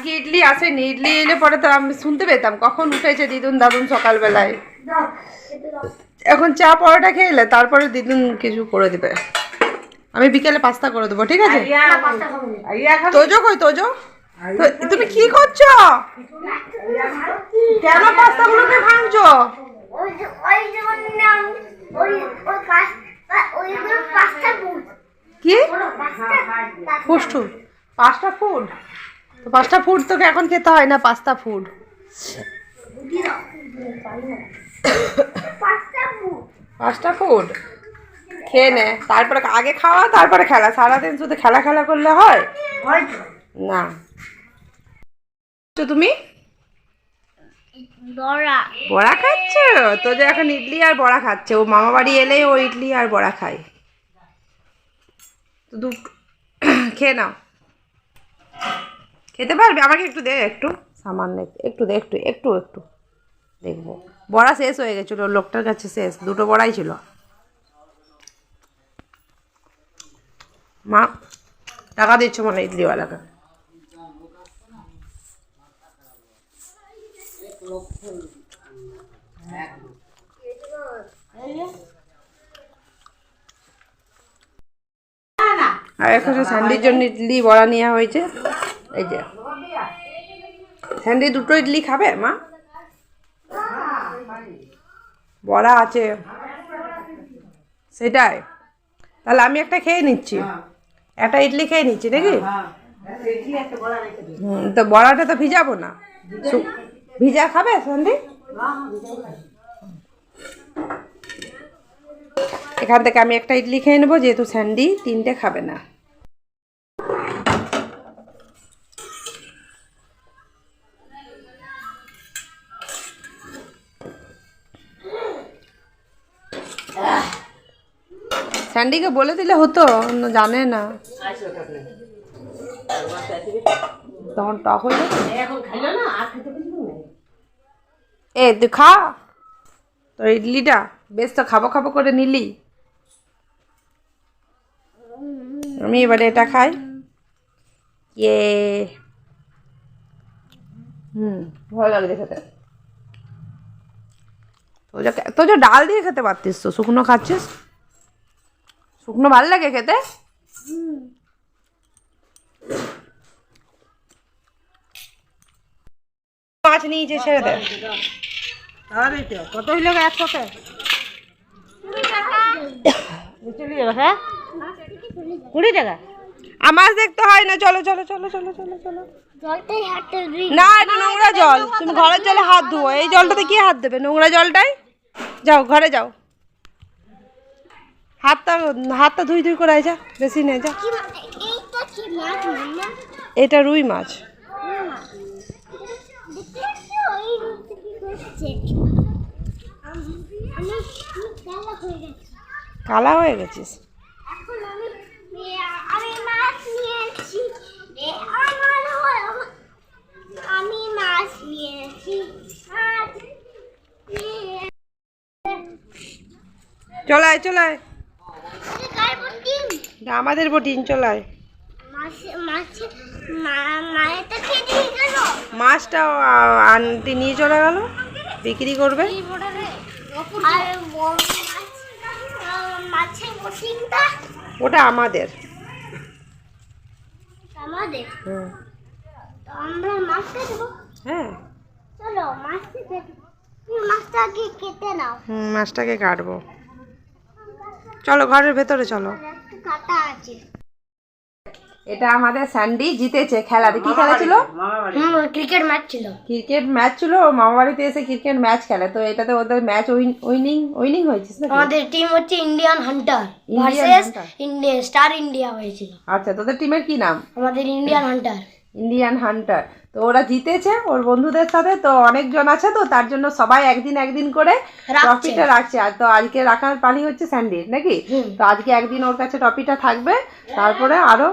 আজকে ইডলি আসেনি ইডলি এলে পরে তো আমি শুনতে পেতাম। কখন উঠেছে দিদুন দাদুন সকালবেলায়? এখন চা পরোটা খেলে তারপরে দিদুন কিছু করে দিবে। আমি বিকেলে পাস্তা করে দেবো ঠিক আছে? তোজো কই তোজো? তুমি কি করছ? কেন ভাঙছো? ওইগুলো পাঁচটা বুট কি? পাঁচটা পাঁচটা ফুড? তো পাঁচটা ফুড তোকে এখন খেতে হয় না পাস্তা ফুড পাঁচটা ফুড খেয়ে নে। তারপরে আগে খাওয়া তারপরে খেলা। সারাদিন শুধু খেলা খেলা করলে হয়? না। তুমি? বড়া। বড়া খাচ্ছ? তো যে এখন ইডলি আর বড়া খাচ্ছে। ও মামা বাড়ি এলেই ও ইডলি আর বড়া খায়। খেয়ে নাও। খেতে পারবে? আমাকে একটু দে, একটু। সামান্য একটু দে, একটু একটু একটু। দেখব। বড়া শেষ হয়ে গেছিল, লোকটার কাছে শেষ। দুটো বড়াই ছিল। মা, টাকা দিচ্ছ মানে ইডলিওয়ালাকে। আর এখানে স্যান্ডির জন্য ইডলি, বড়া নেওয়া হয়েছে। এই যে। স্যান্ডি দুটো ইডলি খাবে, মা? বড়া আছে। সেটাই। তাহলে আমি একটা খেয়ে নিচ্ছি। একটা ইডলি খেয়ে নিচ্ছি, নাকি? তো বড়াটা তো ভিজাবো না। ভিজা খাবে সন্ধি এখান থেকে আমি একটা ইডলি খেয়ে নেব, যেহেতু স্যান্ডি তিনটে খাবে না। স্যান্ডিকে বলে দিলে হতো জানে না। তখন টক হয়ে এ, তুই খা। তোর ইডলিটা বেশ তো খাব খাব করে নিলি। আমি এবারে এটা খাই। ইয়ে। হুম, ভালো লাগছে খেতে। তোর তোর ডাল দিয়ে খেতে পারতিস তো, শুকনো খাচ্ছিস? শুকনো ভালো লাগে খেতে? মাছ নিয়েছে ছেড়ে দে। কত হইল একশোতে হ্যাঁ কুড়ি টাকা? আর মাছ দেখতে হয় না চলো চলো চলো চলো চলো চলো। না এটা নোংরা জল। তুমি ঘরের জলে হাত ধুও এই জলটাতে কি হাত দেবে? নোংরা জলটাই? যাও ঘরে যাও। হাতটা হাতটা ধুই ধুই করে যা, বেশি নেই, যা। এটা রুই মাছ। কালা হয়ে গেছিস। আমি মাছ নিয়েছি এ আমার হলো আমি মাছ নিয়েছি মাছ নিয়ে চলায় চলায় কার ডিম এটা আমাদের বোটিং চলায় মাছটা আনটি নিয়ে চলে গেল। বিক্রি করবে। ওটা আমাদের। হ্যাঁ। মাছটাকে কাটবো। চলো ঘরের ভেতরে চলো। কাটা আছে। এটা আমাদের স্যান্ডি জিতেছে খেলাতে কি খেলা ছিল? ক্রিকেট ম্যাচ ছিল। ক্রিকেট ম্যাচ ছিল মামা বাড়িতে এসে ক্রিকেট ম্যাচ খেলে। তো এটাতে ওদের ম্যাচ উইনিং উইনিং হয়েছে না আমাদের টিম হচ্ছে Indian hunter versus. India star India হয়েছিল। আচ্ছা তোদের টিমের কি নাম? আমাদের ইন্ডিয়ান হান্টার ইন্ডিয়ান হান্টার তো ওরা জিতেছে ওর বন্ধুদের সাথে তো অনেকজন আছে তো তার জন্য সবাই একদিন একদিন করে। ট্রফিটা রাখছে। আর তো আজকে রাখার পালি হচ্ছে স্যান্ডির নাকি? তো আজকে একদিন ওর কাছে ট্রফিটা থাকবে তারপরে আরও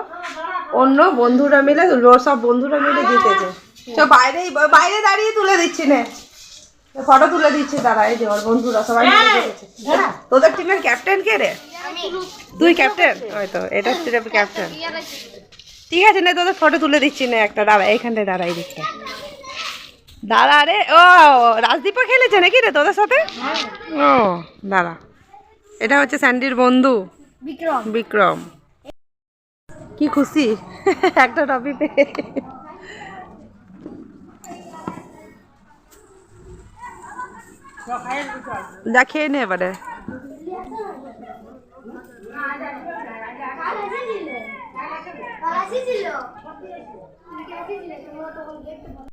অন্য বন্ধুরা মিলে ওর সব বন্ধুরা মিলে জিতেছে। তো বাইরে বাইরে দাঁড়িয়ে তুলে দিচ্ছি নে। ফটো তুলে দিচ্ছি তারা এই যে ওর বন্ধুরা সবাই মিলে তোদের টিমের ক্যাপ্টেন কে রে? তুই ক্যাপ্টেন হয়তো এটা ক্যাপ্টেন ঠিক আছে না তোদের ফটো তুলে দিচ্ছি না একটা দাঁড়া এইখানটায় দাঁড়াই দিচ্ছে দাঁড়া রে ও রাজদীপও খেলেছে নাকি রে তোদের সাথে? ও। দাঁড়া এটা হচ্ছে স্যান্ডির বন্ধু। বিক্রম। বিক্রম। কি খুশি? একটা টপি পেয়ে। যা খেয়ে নে এবারে। ऐसे चलो